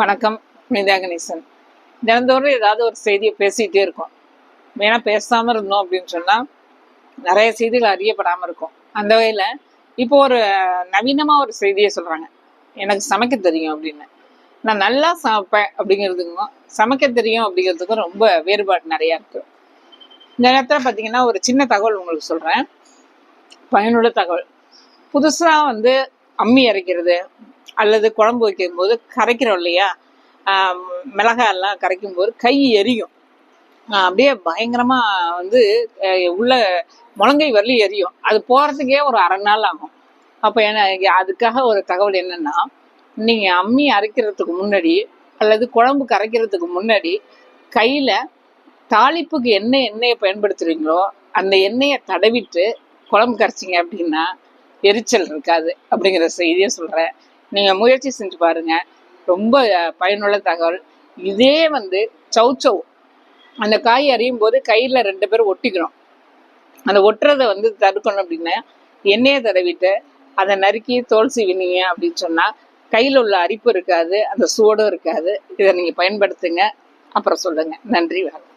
வணக்கம் புனிதா கணேசன். தினந்தோறும் ஏதாவது ஒரு செய்தியை பேசிகிட்டே இருக்கோம். வேணால் பேசாமல் இருந்தோம் அப்படின்னு சொன்னால் நிறைய செய்திகள் அறியப்படாமல் இருக்கும். அந்த வகையில் இப்போ ஒரு நவீனமாக ஒரு செய்தியை சொல்கிறாங்க எனக்கு சமைக்க தெரியும் அப்படின்னு. நான் நல்லா சமைப்பேன் அப்படிங்கிறதுக்கும் சமைக்க தெரியும் அப்படிங்கிறதுக்கும் ரொம்ப வேறுபாடு நிறையா இருக்கு. இந்த நேரத்தில் பார்த்தீங்கன்னா ஒரு சின்ன தகவல் உங்களுக்கு சொல்கிறேன் பயனுள்ள தகவல். புதுசாக வந்து அம்மி அரைக்கிறது அல்லது குழம்பு வைக்கும்போது கரைக்கிறோம் இல்லையா? ஆஹ் மிளகாய் எல்லாம் கரைக்கும் போது கை எரியும். ஆஹ் அப்படியே பயங்கரமா வந்து உள்ள முழங்கை வரலி எரியும். அது போறதுக்கே ஒரு அரை நாள் ஆகும். அப்போ என்ன அதுக்காக ஒரு தகவல் என்னன்னா நீங்க அம்மி அரைக்கிறதுக்கு முன்னாடி அல்லது குழம்பு கரைக்கிறதுக்கு முன்னாடி கையில தாளிப்புக்கு என்ன எண்ணெயை பயன்படுத்துறீங்களோ அந்த எண்ணெயை தடவிட்டு குழம்பு கரைச்சிங்க அப்படின்னா எரிச்சல் இருக்காது அப்படிங்கிற செய்தியை சொல்றேன். நீங்க முயற்சி செஞ்சு பாருங்க. ரொம்ப பயனுள்ள தகவல். இதே வந்து சௌச்சௌ அந்த காய் அறியும் போது கையில ரெண்டு பேரும் ஒட்டிக்கணும். அந்த ஒட்டுறதை வந்து தடுக்கணும் அப்படின்னா எண்ணெயை தடவிட்டு அதை நறுக்கி தோல் சீவினீங்க அப்படின்னு சொன்னா கையில் உள்ள அரிப்பு இருக்காது அந்த சூடும் இருக்காது. இதை நீங்க பயன்படுத்துங்க. அப்புறம் சொல்லுங்க. நன்றி வணக்கம்.